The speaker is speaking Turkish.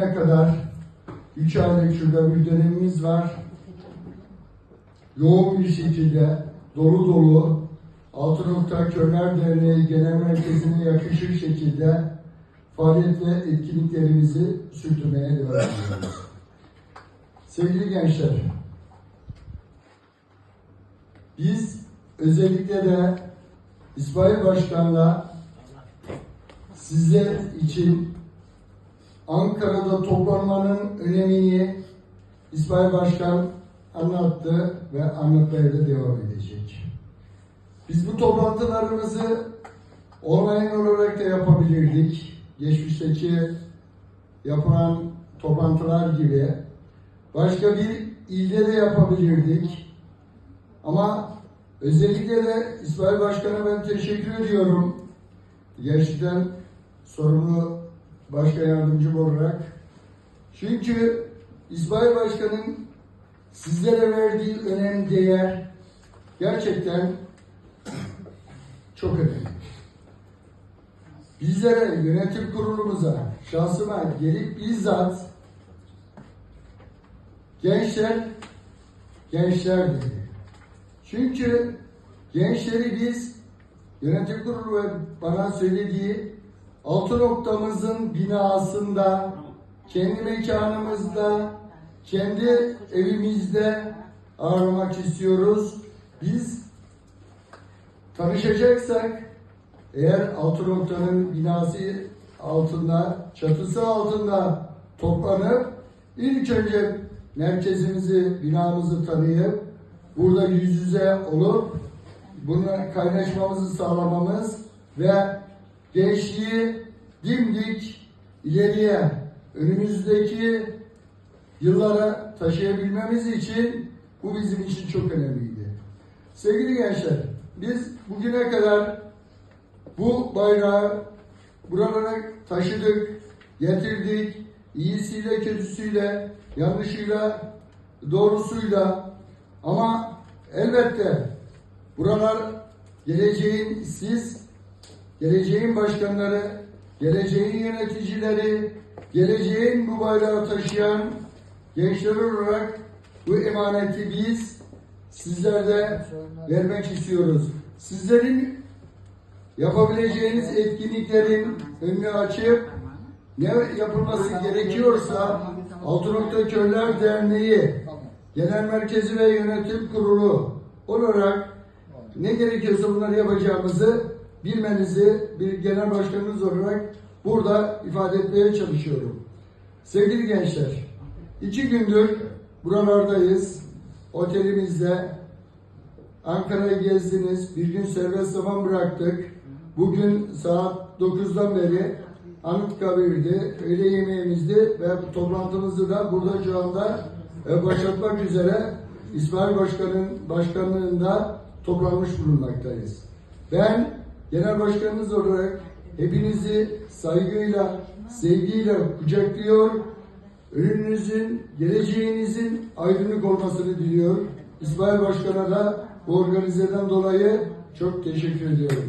bugüne kadar 3 aylık şurada bir dönemimiz var. Yoğun bir şekilde dolu dolu Altınokta Körler Derneği Genel Merkezi'ne yakışır şekilde faaliyet ve etkinliklerimizi sürdürmeye devam ediyoruz. Sevgili gençler, biz özellikle de İsmail Başkan'la sizler için Ankara'da toplanmanın önemini İsmail Başkan anlattı ve anlatmaya da devam edecek. Biz bu toplantılarımızı online olarak da yapabilirdik. Geçmişteki yapılan toplantılar gibi. Başka bir ilde de yapabilirdik. Ama özellikle de İsmail Başkan'a ben teşekkür ediyorum. Gerçekten sorumlu başkan yardımcım olarak. Çünkü İsmail Başkan'ın sizlere verdiği önem, değer gerçekten çok önemli. Bizlere, yönetim kurulumuza, şahsıma gelip bizzat gençler, gençler dedi. Çünkü gençleri biz yönetim kurulu ve bana söylediği altı noktamızın binasında, kendi mekanımızda, kendi evimizde ağırlamak istiyoruz. Biz tanışacaksak eğer altı noktanın binası altında, çatısı altında toplanıp ilk önce merkezimizi, binamızı tanıyıp burada yüz yüze olup bununla kaynaşmamızı sağlamamız ve gençliği dimdik ileriye önümüzdeki yıllara taşıyabilmemiz için bu bizim için çok önemliydi. Sevgili gençler, biz bugüne kadar bu bayrağı buralara taşıdık, getirdik. iyisiyle, kötüsüyle, yanlışıyla, doğrusuyla ama elbette buralar geleceğin siz, geleceğin başkanları, geleceğin yöneticileri, geleceğin bu bayrağı taşıyan gençler olarak bu emaneti biz sizlerde vermek istiyoruz. Sizlerin yapabileceğiniz etkinliklerin önünü açıp ne yapılması gerekiyorsa Altınokta Köyler Derneği Genel Merkezi ve Yönetim Kurulu olarak ne gerekiyorsa bunları yapacağımızı bilmenizi bir genel başkanınız olarak burada ifade etmeye çalışıyorum. Sevgili gençler, iki gündür buralardayız. Otelimizde Ankara'yı gezdiniz. Bir gün serbest zaman bıraktık. Bugün saat 9'dan beri Anıtkabir'di, öğle yemeğimizdi ve toplantımızı da burada şu anda e, başlatmak üzere İsmail Başkan'ın başkanlığında toplanmış bulunmaktayız. Ben genel başkanınız olarak hepinizi saygıyla, sevgiyle kucaklıyor, önünüzün, geleceğinizin aydınlık olmasını diliyor. İsmail Başkan'a da bu organizeden dolayı çok teşekkür ediyorum.